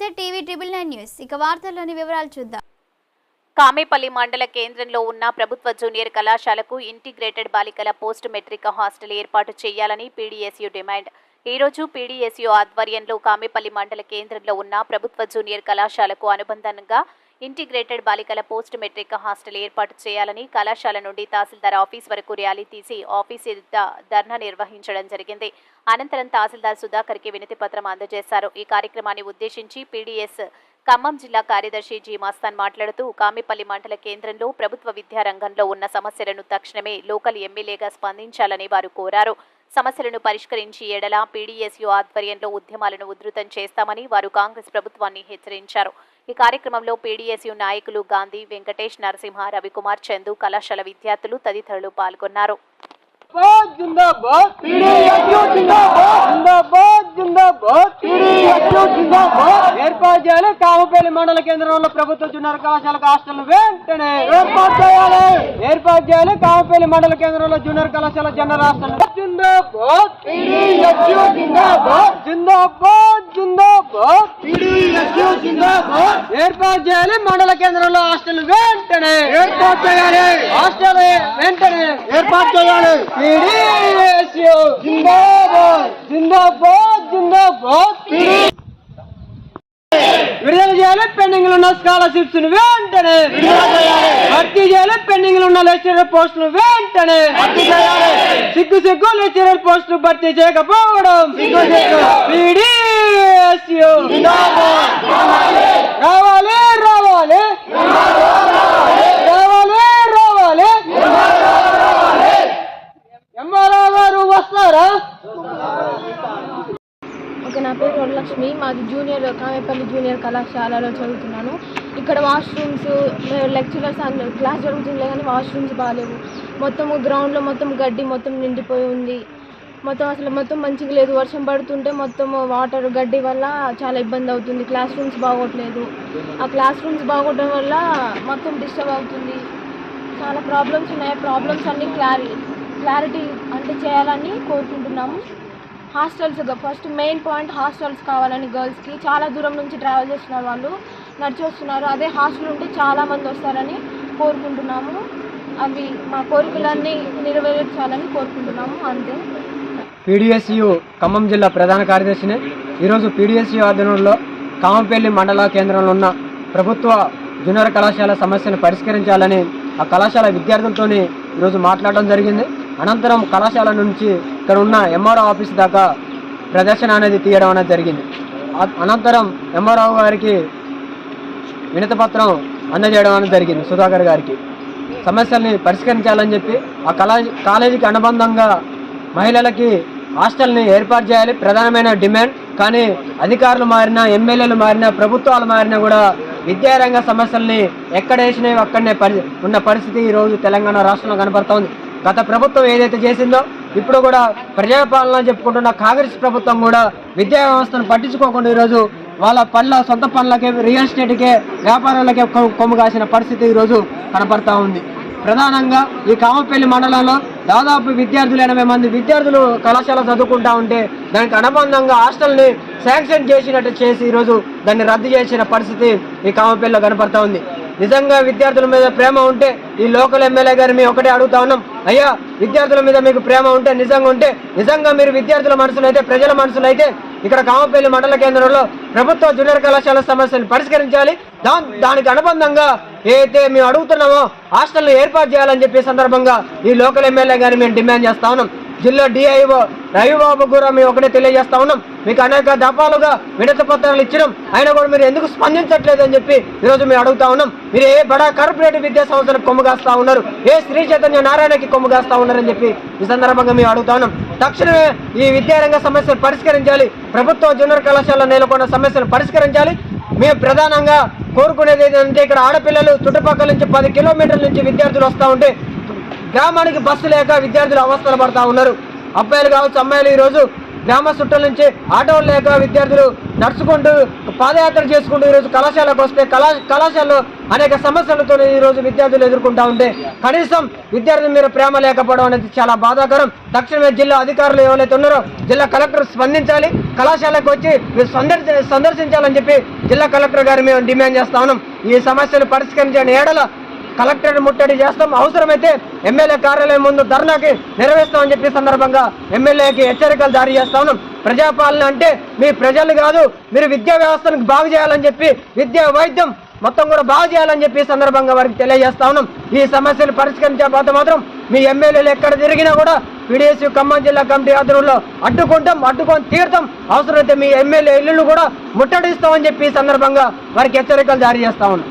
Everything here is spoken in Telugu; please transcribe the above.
నమస్తే టీవీ ట్రిబుల్ నైన్ న్యూస్. ఇక వార్తల్లోని వివరాలు చూద్దాం. కామేపల్లి మండల కేంద్రంలో ఉన్న ప్రభుత్వ జూనియర్ కళాశాలకు ఇంటిగ్రేటెడ్ బాలికల పోస్ట్ మెట్రిక్ హాస్టల్ ఏర్పాటు చేయాలని పీడీఎస్యు డిమాండ్. ఈ రోజు ఆధ్వర్యంలో కామేపల్లి మండల కేంద్రంలో ఉన్న ప్రభుత్వ జూనియర్ కళాశాలకు అనుబంధంగా ఇంటిగ్రేటెడ్ బాలికల పోస్ట్ మెట్రిక్ హాస్టల్ ఏర్పాటు చేయాలని కళాశాల నుండి తహసీల్దార్ ఆఫీస్ వరకు ర్యాలీ తీసి ఆఫీస్ ఎదుట ధర్నా నిర్వహించడం జరిగింది. అనంతరం తహసీల్దార్ సుధాకర్కి వినతి పత్రం అందజేశారు. ఈ కార్యక్రమాన్ని ఉద్దేశించి పీడీఎస్ ఖమ్మం జిల్లా కార్యదర్శి జి. మస్తాన్ మాట్లాడుతూ కామిపల్లి మండల కేంద్రంలో ప్రభుత్వ విద్యారంగంలో ఉన్న సమస్యలను తక్షణమే లోకల్ ఎమ్మెల్యేగా స్పందించాలని వారు కోరారు. సమస్యలను పరిష్కరించి ఎడల పీడీఎస్యు ఆధ్వర్యంలో ఉద్యమాలను ఉధృతం చేస్తామని వారు కాంగ్రెస్ ప్రభుత్వాన్ని హెచ్చరించారు. ఈ కార్యక్రమంలో పీడీఎస్యు నాయకులు గాంధీ వెంకటేష్ నరసింహ రవికుమార్ చందు కళాశాల విద్యార్థులు తదితరులు పాల్గొన్నారు. ఏర్పాటు చేయాలి కామపల్లి మండల కేంద్రంలో ప్రభుత్వ జూనియర్ కళాశాలకు హాస్టల్ వెంటనే ఏర్పాటు చేయాలి. ఏర్పాటు చేయాలి కామపల్లి మండల కేంద్రంలో జూనియర్ కళాశాల జనరల్ హాస్టల్. జిందాబాద్. జిందాబాద్. జిందాబాద్ జిందాబాద్. జిందాబాద్. ఏర్పాటు చేయాలి మండల కేంద్రంలో హాస్టల్ వెంటనే. ఏర్పాటు చేయాలి. హాస్టల్ వెంటనే. ఏర్పాటు చేయాలి. జిందాబాద్. జిందాబాద్ జిందాబాద్. పెండింగ్ ఉన్న స్కాలర్షిప్స్ వెంటనే భర్తీ చేయాలి. పెండింగ్ ఉన్న లెక్చరర్ పోస్టులు వెంటనే సిగ్గు సిగ్గు లెక్చరర్ పోస్టులు భర్తీ చేయకపోవడం. PDSU. రావాలి రావాలి. రావాలి రావాలి. ఎంఆర్ఓ గారు వస్తారా? నా పేరు వరలక్ష్మి. మాది జూనియర్ కామేపల్లి జూనియర్ కళాశాలలో చదువుతున్నాను. ఇక్కడ వాష్రూమ్స్ లెక్చరర్స్ అందరూ క్లాస్ జరుగుతుండే కానీ వాష్రూమ్స్ బాగాలేవు మొత్తము గ్రౌండ్లో మొత్తం గడ్డి మొత్తం నిండిపోయి ఉంది. మొత్తం అసలు మొత్తం మంచిగా లేదు. వర్షం పడుతుంటే మొత్తం వాటర్ గడ్డి వల్ల చాలా ఇబ్బంది అవుతుంది. క్లాస్ రూమ్స్ బాగోట్లేదు. ఆ క్లాస్ రూమ్స్ బాగోవడం వల్ల మొత్తం డిస్టర్బ్ అవుతుంది. చాలా ప్రాబ్లమ్స్ ఉన్నాయి. ప్రాబ్లమ్స్ అన్ని క్లారి క్లారిటీ అంటే చేయాలని కోరుకుంటున్నాము. Hostels first main point hostels కావాలని గర్ల్స్కి చాలా దూరం నుంచి ట్రావెల్ చేస్తున్నారు వాళ్ళు నడిచి వస్తున్నారు అదే హాస్టల్ ఉంటే చాలామంది వస్తారని కోరుకుంటున్నాము. అవి మా కోరికలన్నీ నెరవేర్చాలని కోరుకుంటున్నాము. అంతే. పీడిఎస్యు ఖమ్మం జిల్లా ప్రధాన కార్యదర్శిని. ఈరోజు పీడిఎస్యు ఆధ్వర్యంలో కామంపల్లి మండల కేంద్రంలో ఉన్న ప్రభుత్వ జూనియర్ కళాశాల సమస్యను పరిష్కరించాలని ఆ కళాశాల విద్యార్థులతోనే ఈరోజు మాట్లాడడం జరిగింది. అనంతరం కళాశాల నుంచి ఇక్కడ ఉన్న ఎంఆర్ఓ ఆఫీస్ దాకా ప్రదర్శన అనేది తీయడం అనేది జరిగింది. అనంతరం ఎంఆర్ఓ గారికి వినతి పత్రం అందజేయడం అనేది జరిగింది సుధాకర్ గారికి. సమస్యల్ని పరిష్కరించాలని చెప్పి ఆ కళా కాలేజీకి అనుబంధంగా మహిళలకి హాస్టల్ని ఏర్పాటు చేయాలి. ప్రధానమైన డిమాండ్. కానీ అధికారులు మారినా ఎమ్మెల్యేలు మారినా ప్రభుత్వాలు మారినా కూడా విద్యారంగ సమస్యల్ని ఎక్కడ వేసినాయో అక్కడనే పరి ఉన్న పరిస్థితి ఈరోజు తెలంగాణ రాష్ట్రంలో కనపడుతోంది గత ప్రభుత్వం ఏదైతే చేసిందో ఇప్పుడు కూడా ప్రజాపాలన చెప్పుకుంటున్న కాంగ్రెస్ ప్రభుత్వం కూడా విద్యా వ్యవస్థను పట్టించుకోకుండా ఈరోజు వాళ్ళ పనుల సొంత పనులకే రియల్ ఎస్టేట్కే వ్యాపారాలకే కొమ్ము కాసిన పరిస్థితి ఈరోజు కనపడతా ఉంది. ప్రధానంగా ఈ కామపల్లి మండలంలో దాదాపు విద్యార్థులు ఎనభై మంది విద్యార్థులు కళాశాల చదువుకుంటా ఉంటే దానికి అనుబంధంగా హాస్టల్ని శాంక్షన్ చేసినట్టు చేసి ఈరోజు దాన్ని రద్దు చేసిన పరిస్థితి ఈ కామపల్లిలో కనపడతా ఉంది. నిజంగా విద్యార్థుల మీద ప్రేమ ఉంటే ఈ లోకల్ ఎమ్మెల్యే గారు మేము ఒకటే అడుగుతా ఉన్నాం. అయ్యా విద్యార్థుల మీద మీకు ప్రేమ ఉంటే నిజంగా ఉంటే నిజంగా మీరు విద్యార్థుల మనసులో అయితే ప్రజల మనసులో అయితే ఇక్కడ కామపల్లి మండల కేంద్రంలో ప్రభుత్వ జూనియర్ కళాశాల సమస్యను పరిష్కరించాలి. దానికి అనుబంధంగా ఏదైతే మేము అడుగుతున్నామో హాస్టల్ను ఏర్పాటు చేయాలని చెప్పే సందర్భంగా ఈ లోకల్ ఎమ్మెల్యే గారిని మేము డిమాండ్ చేస్తా ఉన్నాం. జిల్లా డిఐఓ రవిబాబు కూడా మేము ఒకటే తెలియజేస్తా ఉన్నాం. మీకు అనేక దఫాలుగా విడత పత్రాలు ఇచ్చినాం. అయినా కూడా మీరు ఎందుకు స్పందించట్లేదు అని చెప్పి ఈరోజు మేము అడుగుతా ఉన్నాం. మీరు ఏ బడా కార్పొరేట్ విద్యా సంస్థలకు కొమ్ముగాస్తా ఉన్నారు? ఏ శ్రీ చైతన్య నారాయణకి కొమ్ముగాస్తా ఉన్నారని చెప్పి ఈ సందర్భంగా మేము అడుగుతా ఉన్నాం. తక్షణమే ఈ విద్యారంగ సమస్యలు పరిష్కరించాలి. ప్రభుత్వ జూనియర్ కళాశాల నెలకొన్న సమస్యలు పరిష్కరించాలి. మేము ప్రధానంగా కోరుకునేది ఏంటంటే ఇక్కడ ఆడపిల్లలు చుట్టుపక్కల నుంచి పది కిలోమీటర్ల నుంచి విద్యార్థులు వస్తూ ఉంటే గ్రామానికి బస్సు లేక విద్యార్థులు అవస్థలు పడతా ఉన్నారు. అబ్బాయిలు కావచ్చు అమ్మాయిలు ఈరోజు గ్రామ చుట్టల నుంచి ఆటోలు లేక విద్యార్థులు నడుచుకుంటూ పాదయాత్ర చేసుకుంటూ ఈరోజు కళాశాలకు వస్తే కళా కళాశాలలో అనేక సమస్యలతో ఈరోజు విద్యార్థులు ఎదుర్కొంటా ఉంటే కనీసం విద్యార్థుల మీద ప్రేమ లేకపోవడం అనేది చాలా బాధాకరం. తక్షణమే జిల్లా అధికారులు ఎవరైతే ఉన్నారో జిల్లా కలెక్టర్ స్పందించాలి. కళాశాలకు వచ్చి మీరు సందర్శించాలని చెప్పి జిల్లా కలెక్టర్ గారు మేము డిమాండ్ చేస్తా ఉన్నాం. ఈ సమస్యను పరిష్కరించిన ఏడల కలెక్టర్ ముట్టడి చేస్తాం. అవసరమైతే ఎమ్మెల్యే కార్యాలయం ముందు ధర్నాకి నిర్వహిస్తామని చెప్పి సందర్భంగా ఎమ్మెల్యేకి హెచ్చరికలు జారీ చేస్తా ఉన్నాం. ప్రజాపాలన అంటే మీ ప్రజలు కాదు మీరు విద్యా వ్యవస్థను బాగు చేయాలని చెప్పి విద్యా వైద్యం మొత్తం కూడా బాగు చేయాలని చెప్పి సందర్భంగా వారికి తెలియజేస్తా ఉన్నాం. ఈ సమస్యలు పరిష్కరించకపోతే మాత్రం మీ ఎమ్మెల్యేలు ఎక్కడ తిరిగినా కూడా పీడిఎస్ ఖమ్మం జిల్లా కమిటీ ఆధ్వర్యంలో అడ్డుకుంటాం అడ్డుకొని తీర్థం అవసరమైతే మీ ఎమ్మెల్యే ఇల్లులు కూడా ముట్టడిస్తామని చెప్పి సందర్భంగా వారికి హెచ్చరికలు జారీ చేస్తా ఉన్నాం.